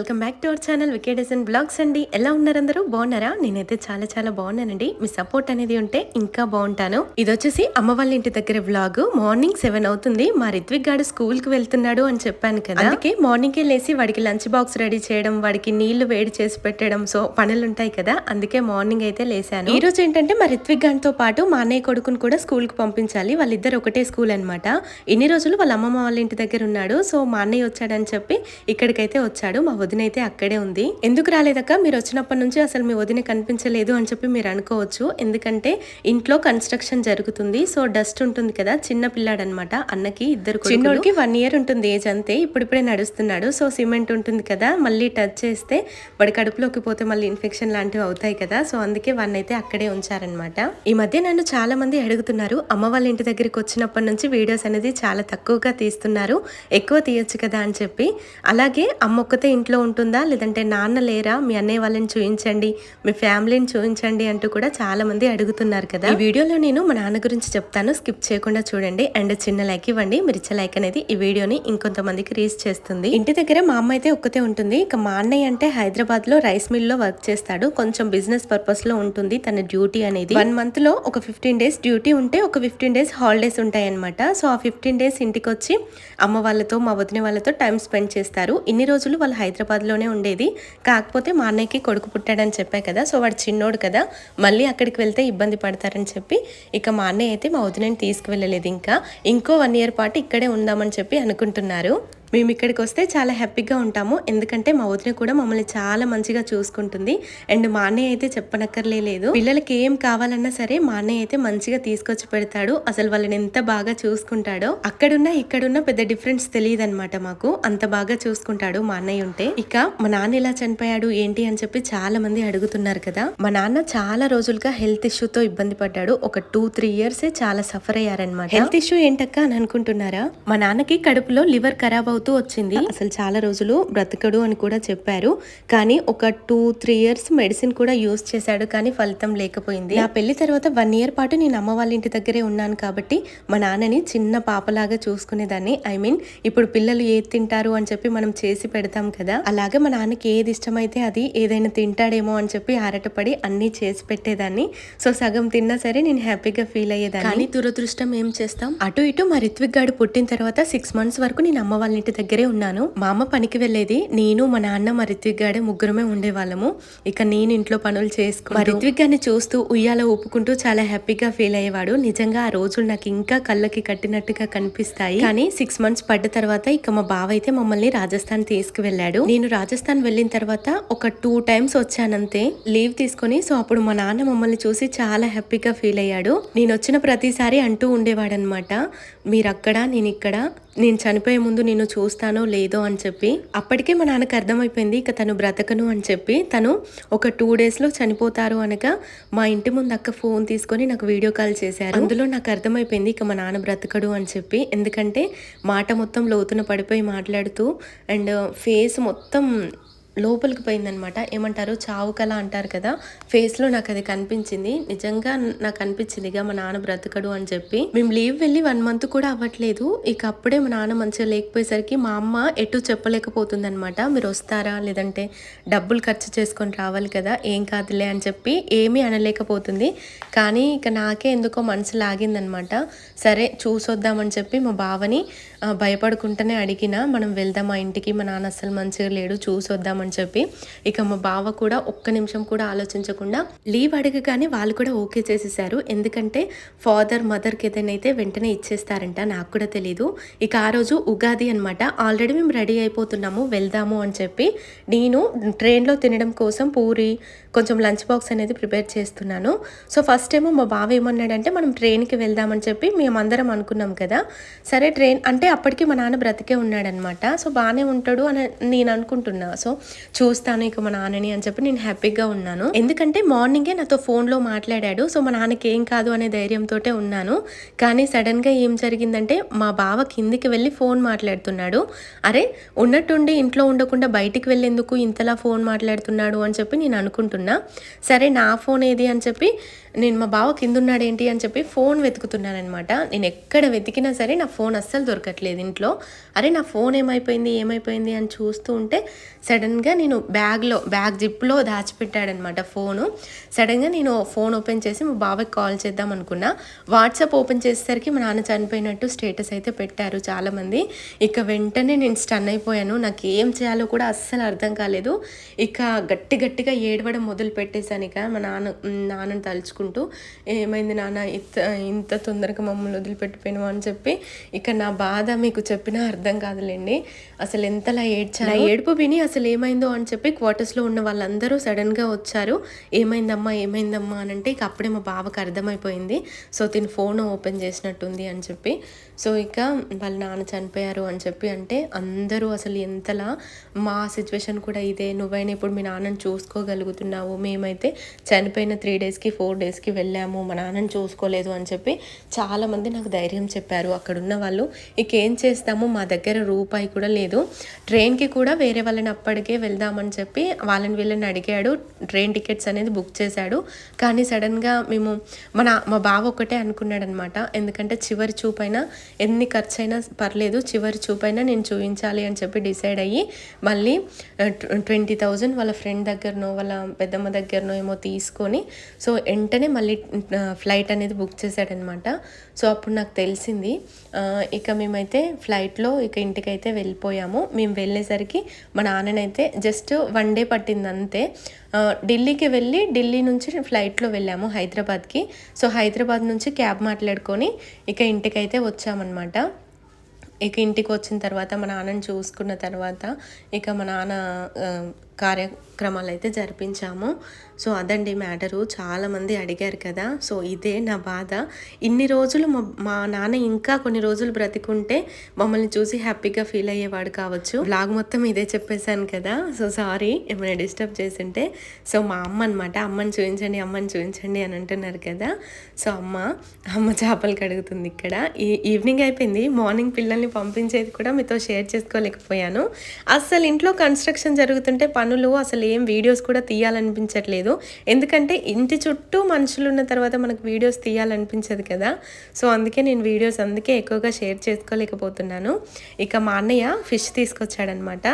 Welcome back to our channel వికేడేసన్ blogs అండి. ఎలా ఉన్నారు అందరూ బాగున్నారా? నేనైతే చాలా చాలా బాగున్నానండి. మీ సపోర్ట్ అనేది ఉంటే ఇంకా బాగుంటాను. ఇది వచ్చేసి అమ్మ వాళ్ళ ఇంటి దగ్గర వ్లాగ్ మార్నింగ్ సెవెన్ అవుతుంది. మా రిత్విక్ గాడు స్కూల్కి వెళ్తున్నాడు అని చెప్పాను కదా. అందుకే మార్నింగ్ లేసి వాడికి లంచ్ బాక్స్ రెడీ చేయడం వాడికి నీళ్ళు వేడి చేసి పెట్టడం సో పనులు ఉంటాయి కదా. అందుకే మార్నింగ్ అయితే లేసాను ఈ రోజు ఏంటంటే మా రిత్విక్ గారితో పాటు మా అన్నయ్య కొడుకుని కూడా స్కూల్కి పంపించాలి. వాళ్ళిద్దరు ఒకటే స్కూల్ అన్నమాట. ఇన్ని రోజులు వాళ్ళ అమ్మమ్మ వాళ్ళ ఇంటి దగ్గర ఉన్నాడు. సో మా అన్నయ్య వచ్చాడని చెప్పి ఇక్కడికైతే వచ్చాడు. మా వదిన అయితే అక్కడే ఉంది. ఎందుకు రాలేదక్క? మీరు వచ్చినప్పటి నుంచి అసలు మీ వదిన కనిపించలేదు అని చెప్పి మీరు అనుకోవచ్చు. ఎందుకంటే ఇంట్లో కన్స్ట్రక్షన్ జరుగుతుంది. సో డస్ట్ ఉంటుంది కదా చిన్న పిల్లాడు అనమాట అన్నకి ఇద్దరు చిన్నోడికి వన్ ఇయర్ ఉంటుంది ఏజ్ అంతే. ఇప్పుడిప్పుడే నడుస్తున్నాడు. సో సిమెంట్ ఉంటుంది కదా మళ్ళీ టచ్ చేస్తే వాడి కడుపులోకి పోతే మళ్ళీ ఇన్ఫెక్షన్ లాంటివి అవుతాయి కదా. సో అందుకే వన్ అయితే అక్కడే ఉంచారనమాట. ఈ మధ్య నన్ను చాలా మంది అడుగుతున్నారు అమ్మ వాళ్ళ ఇంటి దగ్గరికి వచ్చినప్పటి నుంచి వీడియోస్ అనేది చాలా తక్కువగా తీస్తున్నారు. ఎక్కువ తీయొచ్చు కదా అని చెప్పి. అలాగే అమ్మ ఒక్కతే ఇంట్లో ఉంటుందా? లేదంటే నాన్న లేరా? మీ అన్నయ్య వాళ్ళని చూపించండి మీ ఫ్యామిలీని చూపించండి అంటూ కూడా చాలా మంది అడుగుతున్నారు కదా. ఈ వీడియోలో నేను మా నాన్న గురించి చెప్తాను. స్కిప్ చేయకుండా చూడండి. అండ్ చిన్న లైక్ ఇవ్వండి. మీరు ఇచ్చే లైక్ అనేది ఈ వీడియోని ఇంకొంతమందికి రీచ్ చేస్తుంది. ఇంటి దగ్గర మా అమ్మ అయితే ఒక్కతే ఉంటుంది. ఇక మా అన్నయ్య అంటే హైదరాబాద్లో రైస్ మిల్లో వర్క్ చేస్తాడు. కొంచెం బిజినెస్ పర్పస్లో ఉంటుంది తన డ్యూటీ అనేది. వన్ మంత్లో ఒక ఫిఫ్టీన్ డేస్ డ్యూటీ ఉంటే ఒక ఫిఫ్టీన్ డేస్ హాలిడేస్ ఉంటాయి అనమాట సో ఆ ఫిఫ్టీన్ డేస్ ఇంటికి వచ్చి అమ్మ వాళ్ళతో మా వదిన వాళ్ళతో టైం స్పెండ్ చేస్తారు. ఇన్ని రోజులు వాళ్ళు హైదరాబాద్ లోనే ఉండేది. కాకపోతే మా అన్నయ్యకి కొడుకు పుట్టాడని చెప్పా కదా సో వాడు చిన్నోడు కదా మళ్ళీ అక్కడికి వెళ్తే ఇబ్బంది పడతారని చెప్పి ఇక మా అన్నయ్య అయితే మా వదినని తీసుకువెళ్ళలేదు ఇంకా. ఇంకో వన్ ఇయర్ పాటు ఇక్కడే ఉందామని చెప్పి అనుకుంటున్నారు. మేము ఇక్కడికి వస్తే చాలా హ్యాపీగా ఉంటాము. ఎందుకంటే మా వదిన కూడా మమ్మల్ని చాలా మంచిగా చూసుకుంటుంది. అండ్ మా అన్నయ్య అయితే చెప్పనక్కర్లే లేదు. పిల్లలకి ఏం కావాలన్నా సరే మా అన్నయ్య అయితే మంచిగా తీసుకొచ్చి పెడతాడు. అసలు వాళ్ళని ఎంత బాగా చూసుకుంటాడో అక్కడున్న ఇక్కడున్న పెద్ద డిఫరెన్స్ తెలియదు అనమాట మాకు. అంత బాగా చూసుకుంటాడు మా అన్నయ్య ఉంటే. ఇక మా నాన్న ఎలా చనిపోయాడు ఏంటి అని చెప్పి చాలా మంది అడుగుతున్నారు కదా. మా నాన్న చాలా రోజులుగా హెల్త్ ఇష్యూతో ఇబ్బంది పడ్డాడు. ఒక టూ త్రీ ఇయర్స్ చాలా సఫర్ అయ్యారనమాట హెల్త్ ఇష్యూ ఏంటక్క అని అనుకుంటున్నారా? మా నాన్నకి కడుపులో లివర్ ఖరాబ్ అవుతూ వచ్చింది. అసలు చాలా రోజులు బ్రతకడు అని కూడా చెప్పారు. కానీ ఒక టూ త్రీ ఇయర్స్ మెడిసిన్ కూడా యూస్ చేశాడు. కానీ ఫలితం లేకపోయింది. నా పెళ్ళి తర్వాత వన్ ఇయర్ పాటు నేను అమ్మ వాళ్ళ ఇంటి దగ్గరే ఉన్నాను కాబట్టి మా నాన్నని చిన్న పాపలాగా చూసుకునేదాన్ని. ఐ మీన్ ఇప్పుడు పిల్లలు ఏది తింటారు అని చెప్పి మనం చేసి పెడతాం కదా. అలాగే మా నాన్నకి ఏది ఇష్టమైతే అది ఏదైనా తింటాడేమో అని చెప్పి ఆరటపడి అన్ని చేసి పెట్టేదాన్ని. సో సగం తిన్నా సరే నేను హ్యాపీగా ఫీల్ అయ్యేదాన్ని. కానీ దురదృష్టం ఏం చేస్తాం? అటు ఇటు మా రిత్విక్ గాడు పుట్టిన తర్వాత సిక్స్ మంత్స్ వరకు నేను అమ్మ వాళ్ళ ఇంటి దగ్గరే ఉన్నాను. మా అమ్మ పనికి వెళ్ళేది నేను మా నాన్న మా రిత్విక్ గాడే ముగ్గురమే ఉండేవాళ్ళము. ఇక నేను ఇంట్లో పనులు చేసుకుని మా రిత్విక్ గారిని చూస్తూ ఉయ్యాల ఊపుకుంటూ చాలా హ్యాపీగా ఫీల్ అయ్యేవాడు. నిజంగా ఆ రోజులు నాకు ఇంకా కళ్ళకి కట్టినట్టుగా కనిపిస్తాయి. కానీ సిక్స్ మంత్స్ పడ్డ తర్వాత ఇక మా బావ అయితే మమ్మల్ని రాజస్థాన్ తీసుకువెళ్ళాడు. నేను రాజస్థాన్ వెళ్ళిన తర్వాత ఒక టూ టైమ్స్ వచ్చానంతే. లీవ్ తీసుకొని సో అప్పుడు మా నాన్న మమ్మల్ని చూసి చాలా హ్యాపీగా ఫీల్ అయ్యాడు. నేను వచ్చిన ప్రతిసారి అంటూ ఉండేవాడనమాట మీరు అక్కడ నేను ఇక్కడ నేను చనిపోయే ముందు నేను చూ చూస్తానో లేదో అని చెప్పి అప్పటికే మా నాన్నకు అర్థమైపోయింది ఇక తను బ్రతకను అని చెప్పి. తను ఒక టూ డేస్లో చనిపోతారు అనగా మా ఇంటి ముందు అక్క ఫోన్ తీసుకొని నాకు వీడియో కాల్ చేశారు. అందులో నాకు అర్థమైపోయింది ఇక మా నాన్న బ్రతకడు అని చెప్పి. ఎందుకంటే మాట మొత్తం లోతున పడిపోయి మాట్లాడుతూ అండ్ ఫేస్ మొత్తం లోపలికి పోయిందనమాట. ఏమంటారు? చావు కళ అంటారు కదా? ఫేస్లో నాకు అది కనిపించింది. నిజంగా నాకు అనిపించింది ఇక మా నాన్న బ్రతకడు అని చెప్పి. మేము లీవ్ వెళ్ళి వన్ మంత్ కూడా అవ్వట్లేదు. ఇక అప్పుడే మా నాన్న మంచిగా లేకపోయేసరికి మా అమ్మ ఎటు చెప్పలేకపోతుంది అనమాట మీరు వస్తారా? లేదంటే డబ్బులు ఖర్చు చేసుకొని రావాలి కదా? ఏం కాదులే అని చెప్పి ఏమీ అనలేకపోతుంది. కానీ ఇక నాకే ఎందుకో మనసు లాగిందనమాట. సరే చూసొద్దామని చెప్పి మా బావని భయపడుకుంటూనే అడిగిన మనం వెళ్దాం మా ఇంటికి. మా నాన్న అసలు మంచిగా లేడు. అని చెప్పి ఇక మా బావ కూడా ఒక్క నిమిషం కూడా ఆలోచించకుండా లీవ్ అడగగానే వాళ్ళు కూడా ఓకే చేసేసారు. ఎందుకంటే ఫాదర్ మదర్కి ఏదైనా అయితే వెంటనే ఇచ్చేస్తారంట. నాకు కూడా తెలీదు. ఇక ఆ రోజు ఉగాది అనమాట ఆల్రెడీ మేము రెడీ అయిపోతున్నాము. వెళ్దాము అని చెప్పి నేను ట్రైన్లో తినడం కోసం పూరి కొంచెం లంచ్ బాక్స్ అనేది ప్రిపేర్ చేస్తున్నాను. సో ఫస్ట్ ఏమో మా బావ ఏమన్నాడంటే మనం ట్రైన్కి వెళ్దామని చెప్పి మేమందరం అనుకున్నాం కదా. సరే ట్రైన్ అంటే అప్పటికి మా నాన్న బ్రతికే ఉన్నాడనమాట సో బాగానే ఉంటాడు అని నేను అనుకుంటున్నా. సో చూస్తాను ఇక మా నాన్నని అని చెప్పి నేను హ్యాపీగా ఉన్నాను. ఎందుకంటే మార్నింగే నాతో ఫోన్లో మాట్లాడాడు. సో మా నాన్నకి ఏం కాదు అనే ధైర్యంతో ఉన్నాను. కానీ సడన్గా ఏం జరిగిందంటే మా బావ కిందికి వెళ్ళి ఫోన్ మాట్లాడుతున్నాడు. అరే ఉన్నట్టుండి ఇంట్లో ఉండకుండా బయటికి వెళ్ళేందుకు ఇంతలా ఫోన్ మాట్లాడుతున్నాడు అని చెప్పి నేను అనుకుంటున్నా. సరే నా ఫోన్ ఏది అని చెప్పి నేను మా బావ కింద ఉన్నాడేంటి అని చెప్పి ఫోన్ వెతుకుతున్నానమాట నేను ఎక్కడ వెతికినా సరే నా ఫోన్ అస్సలు దొరకట్లేదు ఇంట్లో. అరే నా ఫోన్ ఏమైపోయింది ఏమైపోయింది అని చూస్తూ ఉంటే సడన్గా నేను బ్యాగ్లో బ్యాగ్ జిప్లో దాచిపెట్టాడనమాట ఫోను. సడన్గా నేను ఫోన్ ఓపెన్ చేసి మా బావకి కాల్ చేద్దాం అనుకున్నా. వాట్సాప్ ఓపెన్ చేసేసరికి మా నాన్న చనిపోయినట్టు స్టేటస్ అయితే పెట్టారు చాలామంది. ఇక వెంటనే నేను స్టన్ అయిపోయాను. నాకు ఏం చేయాలో కూడా అస్సలు అర్థం కాలేదు. ఇక గట్టి గట్టిగా ఏడవడం మొదలు పెట్టేశాను ఇక మా నాన్న నాన్నని తలుచుకుంటూ. ఏమైంది నాన్న? ఇంత ఇంత తొందరగా మమ్మల్ని వదిలిపెట్టిపోయినావు? అని చెప్పి ఇక నా బాధ మీకు చెప్పినా అర్థం కాదులేండి. అసలు ఎంతలా ఏడ్చా ఏడుపు విని అసలు ఏమైంది అని చెప్పి క్వార్టర్స్లో ఉన్న వాళ్ళందరూ సడన్గా వచ్చారు. ఏమైందమ్మా ఏమైందమ్మా అని అంటే ఇక అప్పుడే మా బావకు అర్థమైపోయింది. సో తిని ఫోన్ ఓపెన్ చేసినట్టుంది అని చెప్పి. సో ఇక వాళ్ళ నాన్న చనిపోయారు అని చెప్పి అంటే అందరూ అసలు ఎంతలా మా సిచ్యువేషన్ కూడా ఇదే. నువ్వైనా ఇప్పుడు మీ నాన్నని చూసుకోగలుగుతున్నావు. మేమైతే చనిపోయిన త్రీ డేస్కి ఫోర్ డేస్కి వెళ్ళాము. మా నాన్నని చూసుకోలేదు అని చెప్పి చాలామంది నాకు ధైర్యం చెప్పారు. అక్కడున్న వాళ్ళు ఇక ఏం చేస్తాము? మా దగ్గర రూపాయి కూడా లేదు. ట్రైన్కి కూడా వేరే వాళ్ళని అప్పటికే వెళ్దామని చెప్పి వాళ్ళని వీళ్ళని అడిగాడు. ట్రైన్ టికెట్స్ అనేది బుక్ చేశాడు. కానీ సడన్గా మేము మన మా బావ ఒకటే అనుకున్నాడనమాట. ఎందుకంటే చివరి చూపైనా ఎన్ని ఖర్చు అయినా పర్లేదు చివరి చూపైనా నేను చూపించాలి అని చెప్పి డిసైడ్ అయ్యి మళ్ళీ ట్వంటీ థౌజండ్ వాళ్ళ ఫ్రెండ్ దగ్గరనో వాళ్ళ పెద్దమ్మ దగ్గరనో ఏమో తీసుకొని సో వెంటనే మళ్ళీ ఫ్లైట్ అనేది బుక్ చేశాడనమాట. సో అప్పుడు నాకు తెలిసింది ఇక మేమైతే ఫ్లైట్లో ఇక ఇంటికైతే వెళ్ళిపోయాము. మేము వెళ్ళేసరికి మా నాన్ననైతే జస్ట్ వన్ డే పట్టింది అంతే. ఢిల్లీకి వెళ్ళి ఢిల్లీ నుంచి ఫ్లైట్లో వెళ్ళాము హైదరాబాద్కి. సో హైదరాబాద్ నుంచి క్యాబ్ మాట్లాడుకొని ఇక ఇంటికైతే వచ్చామన్నమాట. ఇక ఇంటికి వచ్చిన తర్వాత మా నాన్నని చూసుకున్న తర్వాత ఇక మా నాన్న కార్యక్రమాలు అయితే జరిపించాము. సో అదండి మ్యాటరు. చాలామంది అడిగారు కదా. సో ఇదే నా బాధ. ఇన్ని రోజులు మా నాన్న ఇంకా కొన్ని రోజులు బ్రతికుంటే మమ్మల్ని చూసి హ్యాపీగా ఫీల్ అయ్యేవాడు కావచ్చు. బ్లాగ్ మొత్తం ఇదే చెప్పేశాను కదా. సో సారీ ఏమైనా డిస్టర్బ్ చేసింటే. సో మా అమ్మ అనమాట అమ్మని చూపించండి అమ్మని చూపించండి అని అంటున్నారు కదా. సో అమ్మ అమ్మ చేపలు కడుగుతుంది ఇక్కడ. ఈ ఈవినింగ్ అయిపోయింది. మార్నింగ్ పిల్లల్ని పంపించేది కూడా మీతో షేర్ చేసుకోలేకపోయాను. అస్సలు ఇంట్లో కన్స్ట్రక్షన్ జరుగుతుంటే పని పనులు అసలు ఏం వీడియోస్ కూడా తీయాలనిపించట్లేదు. ఎందుకంటే ఇంటి చుట్టూ మనుషులు ఉన్న తర్వాత మనకు వీడియోస్ తీయాలనిపించదు కదా. సో అందుకే నేను వీడియోస్ అందుకే ఎక్కువగా షేర్ చేసుకోలేకపోతున్నాను. ఇక మా అన్నయ్య ఫిష్ తీసుకొచ్చాడనమాట.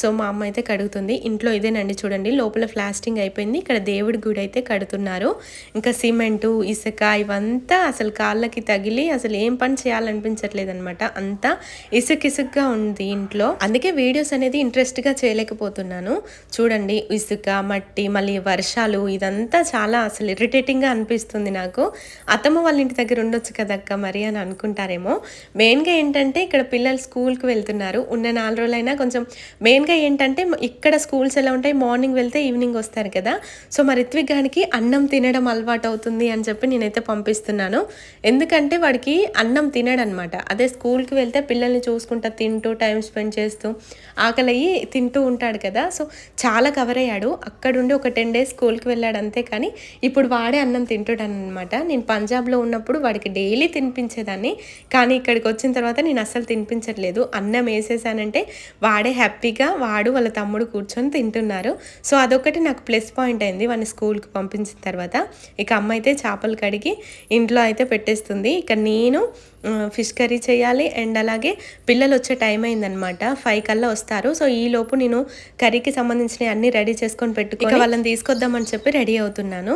సో మా అమ్మ అయితే కడుగుతుంది. ఇంట్లో ఇదేనండి చూడండి. లోపల ప్లాస్టింగ్ అయిపోయింది. ఇక్కడ దేవుడి గుడి అయితే కడుతున్నారు. ఇంకా సిమెంటు ఇసుక ఇవంతా అసలు కాళ్ళకి తగిలి అసలు ఏం పని చేయాలనిపించట్లేదు అనమాట అంతా ఇసుక ఉంది ఇంట్లో. అందుకే వీడియోస్ అనేది ఇంట్రెస్ట్గా చేయలేకపోతున్నాను. చూడండి ఇసుక మట్టి మళ్ళీ వర్షాలు ఇదంతా చాలా అసలు ఇరిటేటింగ్గా అనిపిస్తుంది నాకు. అత్తమ్మ వాళ్ళ ఇంటి దగ్గర ఉండొచ్చు కదక్క మరి అని అనుకుంటారేమో. మెయిన్గా ఏంటంటే ఇక్కడ పిల్లలు స్కూల్కి వెళ్తున్నారు. ఉన్న నాలుగు రోజులైనా కొంచెం మెయిన్గా ఏంటంటే ఇక్కడ స్కూల్స్ ఎలా ఉంటాయి? మార్నింగ్ వెళ్తే ఈవినింగ్ వస్తారు కదా. సో మరి రిత్విక్ గానికి అన్నం తినడం అలవాటు అవుతుంది అని చెప్పి నేనైతే పంపిస్తున్నాను. ఎందుకంటే వాడికి అన్నం తినడనమాట. అదే స్కూల్కి వెళ్తే పిల్లల్ని చూసుకుంటా తింటూ టైం స్పెండ్ చేస్తూ ఆకలి అయ్యి తింటూ ఉంటాడు కదా. సో చాలా కవర్ అయ్యాడు. అక్కడుండి ఒక టెన్ డేస్ స్కూల్కి వెళ్ళాడు అంతే కానీ ఇప్పుడు వాడే అన్నం తింటాడనమాట నేను పంజాబ్లో ఉన్నప్పుడు వాడికి డైలీ తినిపించేదాన్ని. కానీ ఇక్కడికి వచ్చిన తర్వాత నేను అస్సలు తినిపించట్లేదు. అన్నం వేసేసానంటే వాడే హ్యాపీగా వాడు వాళ్ళ తమ్ముడు కూర్చొని తింటున్నారు. సో అదొకటి నాకు ప్లస్ పాయింట్ అయింది వాడిని స్కూల్కి పంపించిన తర్వాత. ఇక అమ్మ అయితే చేపలు కడిగి ఇంట్లో అయితే పెట్టేస్తుంది. ఇక నేను ఫిష్ కర్రీ చేయాలి అండ్ అలాగే పిల్లలు వచ్చే టైం అయిందనమాట ఫైవ్ కల్లా వస్తారు. సో ఈ లోపు నేను కర్రీకి సంబంధించిన అన్ని రెడీ చేసుకొని పెట్టుకుని వాళ్ళని తీసుకొద్దామని చెప్పి రెడీ అవుతున్నాను.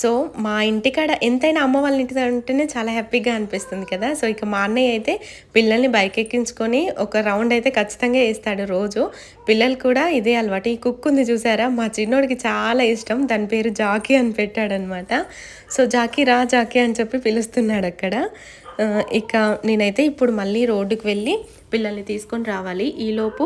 సో మా ఇంటికాడ ఎంతైనా అమ్మ వాళ్ళ ఇంటి ఉంటేనే చాలా హ్యాపీగా అనిపిస్తుంది కదా. సో ఇక మా అన్నయ్య అయితే పిల్లల్ని బైక్ ఎక్కించుకొని ఒక రౌండ్ అయితే ఖచ్చితంగా వేస్తాడు రోజు. పిల్లలు కూడా ఇదే అలవాటు. ఈ కుక్ ఉంది చూసారా? మా చిన్నోడికి చాలా ఇష్టం. దాని పేరు జాకీ అని పెట్టాడనమాట సో జాకీ రా జాకీ అని చెప్పి పిలుస్తున్నాడు అక్కడ. ఇక నేనైతే ఇప్పుడు మళ్ళీ రోడ్డుకి వెళ్ళి పిల్లల్ని తీసుకొని రావాలి. ఈలోపు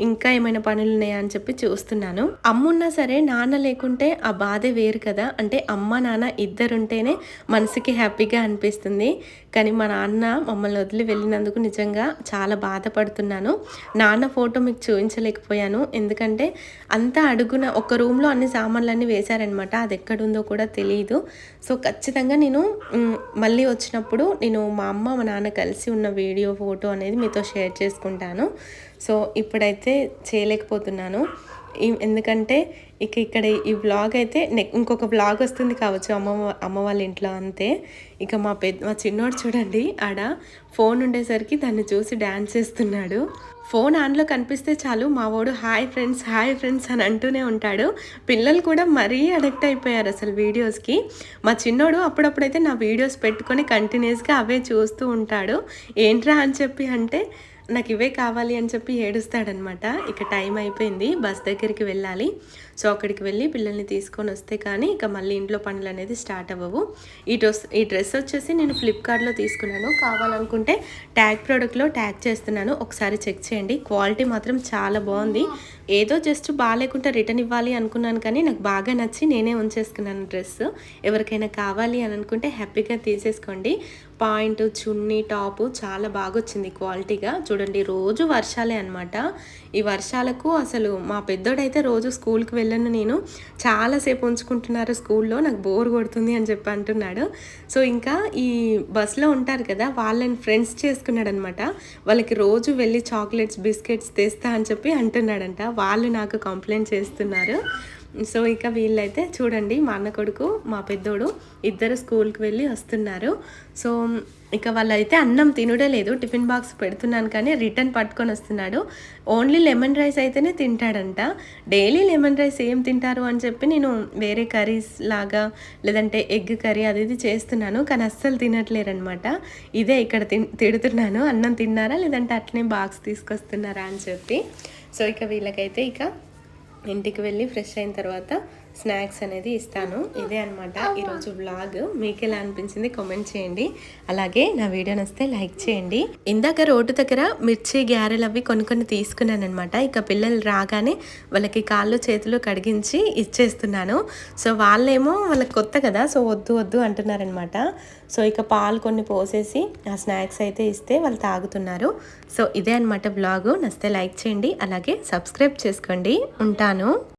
ఇంకా ఏమైనా పనులు ఉన్నాయా అని చెప్పి చూస్తున్నాను. అమ్మున్నా సరే నాన్న లేకుంటే ఆ బాధే వేరు కదా. అంటే అమ్మ నాన్న ఇద్దరుంటేనే మనసుకి హ్యాపీగా అనిపిస్తుంది. కానీ మా నాన్న మమ్మల్ని వదిలి వెళ్ళినందుకు నిజంగా చాలా బాధపడుతున్నాను. నాన్న ఫోటో మీకు చూపించలేకపోయాను ఎందుకంటే అంతా అడుగున ఒక రూమ్లో అన్ని సామాన్లన్నీ వేశారనమాట. అది ఎక్కడుందో కూడా తెలియదు సో ఖచ్చితంగా నేను మళ్ళీ వచ్చినప్పుడు నేను మా అమ్మ మా నాన్న కలిసి ఉన్న వీడియో ఫోటో అనేది మీతో షేర్ చేసుకుంటాను. సో ఇప్పుడైతే అయితే చేయలేకపోతున్నాను. ఎందుకంటే ఇక ఇక్కడ ఈ వ్లాగ్ అయితే నెక్ ఇంకొక వ్లాగ్ వస్తుంది కావచ్చు అమ్మ అమ్మ వాళ్ళ ఇంట్లో అంతే. ఇక మా పెద్ద మా చిన్నోడు చూడండి ఆడ ఫోన్ ఉండేసరికి దాన్ని చూసి డ్యాన్స్ చేస్తున్నాడు. ఫోన్ ఆన్లో కనిపిస్తే చాలు మా వాడు హాయ్ ఫ్రెండ్స్ హాయ్ ఫ్రెండ్స్ అని అంటూనే ఉంటాడు. పిల్లలు కూడా మరీ అడిక్ట్ అయిపోయారు అసలు వీడియోస్కి మా చిన్నోడు అప్పుడప్పుడైతే నా వీడియోస్ పెట్టుకొని కంటిన్యూస్గా అవే చూస్తూ ఉంటాడు. ఏంట్రా అని చెప్పి అంటే నాకు ఇవే కావాలి అని చెప్పి ఏడుస్తాడనమాట. ఇక టైం అయిపోయింది బస్ దగ్గరికి వెళ్ళాలి. సో అక్కడికి వెళ్ళి పిల్లల్ని తీసుకొని వస్తే కానీ ఇక మళ్ళీ ఇంట్లో పనులు అనేది స్టార్ట్ అవ్వవు. ఈ డ్రెస్ ఈ డ్రెస్ వచ్చేసి నేను ఫ్లిప్కార్ట్లో తీసుకున్నాను. కావాలనుకుంటే ట్యాగ్ ప్రోడక్ట్లో ట్యాగ్ చేస్తున్నాను. ఒకసారి చెక్ చేయండి. క్వాలిటీ మాత్రం చాలా బాగుంది. ఏదో జస్ట్ బాగాలేకుంటే రిటర్న్ ఇవ్వాలి అనుకున్నాను కానీ నాకు బాగా నచ్చి నేనే ఉంచేసుకున్నాను డ్రెస్. ఎవరికైనా కావాలి అని అనుకుంటే హ్యాపీగా తీసేసుకోండి. పాయింట్ చున్నీ టాపు చాలా బాగా వచ్చింది క్వాలిటీగా. చూడండి రోజు వర్షాలే అనమాట ఈ వర్షాలకు అసలు మా పెద్దోడైతే రోజు స్కూల్కి వెళ్ళను నేను. చాలాసేపు ఉంచుకుంటున్నారు స్కూల్లో నాకు బోర్ కొడుతుంది అని చెప్పి అంటున్నాడు. సో ఇంకా ఈ బస్లో ఉంటారు కదా వాళ్ళని ఫ్రెండ్స్ చేసుకున్నాడు అనమాట వాళ్ళకి రోజు వెళ్ళి చాక్లెట్స్ బిస్కెట్స్ తెస్తా అని చెప్పి అంటున్నాడంట. వాళ్ళు నాకు కంప్లైంట్ చేస్తున్నారు. సో ఇక వీళ్ళైతే చూడండి మా అన్న కొడుకు మా పెద్దోడు ఇద్దరు స్కూల్కి వెళ్ళి వస్తున్నారు. సో ఇక వాళ్ళైతే అన్నం తినుడే లేదు టిఫిన్ బాక్స్ పెడుతున్నాను కానీ రిటర్న్ పట్టుకొని వస్తున్నాడు. ఓన్లీ లెమన్ రైస్ అయితేనే తింటాడంట. డైలీ లెమన్ రైస్ ఏం తింటారు అని చెప్పి నేను వేరే కర్రీస్ లాగా లేదంటే ఎగ్ కర్రీ అది ఇది చేస్తున్నాను కానీ అస్సలు తినట్లేరనమాట ఇదే ఇక్కడ తిన్ తిడుతున్నాను. అన్నం తిన్నారా లేదంటే అట్లనే బాక్స్ తీసుకొస్తున్నారా అని చెప్పి. సో ఇక వీళ్ళకైతే ఇక ఇంటికి వెళ్ళి ఫ్రెష్ అయిన తర్వాత స్నాక్స్ అనేది ఇస్తాను. ఇదే అనమాట ఈరోజు వ్లాగ్. మీకు ఎలా అనిపించింది కామెంట్ చేయండి. అలాగే నా వీడియో నచ్చితే లైక్ చేయండి. ఇందాక రోడ్డు దగ్గర మిర్చి గ్యారెలు అవి కొన్ని కొన్ని తీసుకున్నాను అనమాట ఇక పిల్లలు రాగానే వాళ్ళకి కాళ్ళు చేతులు కడిగించి ఇచ్చేస్తున్నాను. సో వాళ్ళేమో వాళ్ళకి కొత్త కదా సో వద్దు వద్దు అంటున్నారనమాట సో ఇక పాలు కొన్ని పోసేసి ఆ స్నాక్స్ అయితే ఇస్తే వాళ్ళు తాగుతున్నారు. సో ఇదే అనమాట బ్లాగు నచ్చితే లైక్ చేయండి. అలాగే సబ్స్క్రైబ్ చేసుకోండి. ఉంటాను.